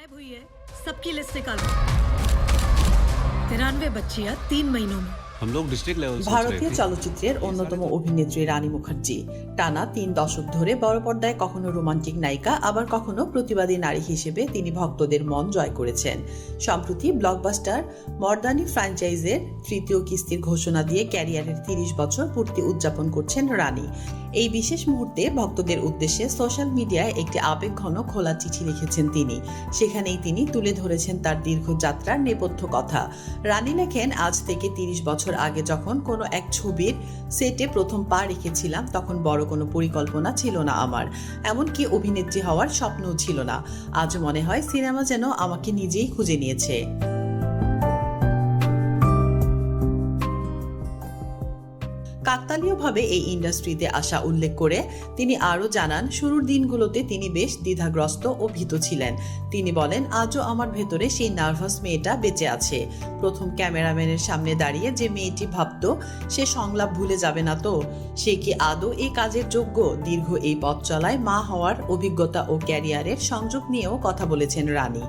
गायब हुई है सबकी लिस्ट निकालो। तिरानवे बच्चियाँ तीन महीनों में। ভারতীয় চলচ্চিত্রের অন্যতম অভিনেত্রী রানী মুখার্জি। টানা তিন দশক ধরে বড় পর্দায় কখনো রোমান্টিক নায়িকা আবার কখনো প্রতিবাদী নারী হিসেবে তিনি ভক্তদের মন জয় করেছেন। সম্প্রতি ব্লকবাস্টার মর্দানি ফ্র্যাঞ্চাইজের তৃতীয় কিস্তির ঘোষণা দিয়ে ক্যারিয়ারের তিরিশ বছর পূর্তি উদযাপন করছেন রানী। এই বিশেষ মুহূর্তে ভক্তদের উদ্দেশ্যে সোশ্যাল মিডিয়ায় একটি আবেগঘন খোলা চিঠি লিখেছেন তিনি। সেখানেই তিনি তুলে ধরেছেন তার দীর্ঘ যাত্রার নেপথ্য কথা। রানী লেখেন আজ থেকে তিরিশ বছর আগে যখন কোনো এক ছবির সেটে প্রথম পা রেখেছিলাম, তখন বড় কোনো পরিকল্পনা ছিল না আমার। এমনকি অভিনেত্রী হওয়ার স্বপ্নও ছিল না। আজ মনে হয় সিনেমা যেন আমাকে নিজেই খুঁজে নিয়েছে। কাকতালীয়ভাবে এই ইন্ডাস্ট্রিতে আসা উল্লেখ করে তিনি আরও জানান, শুরুর দিনগুলোতে তিনি বেশ দ্বিধাগ্রস্ত ও ভীত ছিলেন। তিনি বলেন, আজও আমার ভেতরে সেই নার্ভাস মেয়েটা বেঁচে আছে। প্রথম ক্যামেরাম্যানের সামনে দাঁড়িয়ে যে মেয়েটি ভাবত, সে সংলাপ ভুলে যাবে না তো। সে কি আদৌ এই কাজের যোগ্য? দীর্ঘ এই পথ চলায় মা হওয়ার অভিজ্ঞতা ও ক্যারিয়ারের সংযোগ নিয়েও কথা বলেছেন রানী।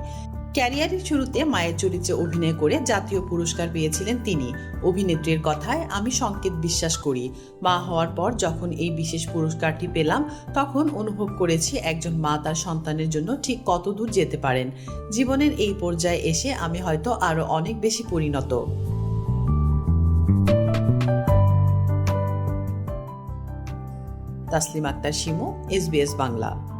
ক্যারিয়ারের শুরুতে মায়ের চরিত্রে অভিনয় করে জাতীয় পুরস্কার পেয়েছিলেন তিনি। অভিনেত্রীর কথায়, আমি সংকেত বিশ্বাস করি। মা হওয়ার পর যখন এই বিশেষ পুরস্কারটি পেলাম, তখন অনুভব করেছি একজন মা তার সন্তানের জন্য ঠিক কত দূর যেতে পারেন। জীবনের এই পর্যায়ে এসে আমি হয়তো আরও অনেক বেশি পরিণত। তাসলিম আক্তার শিমু এসবিএস বাংলা।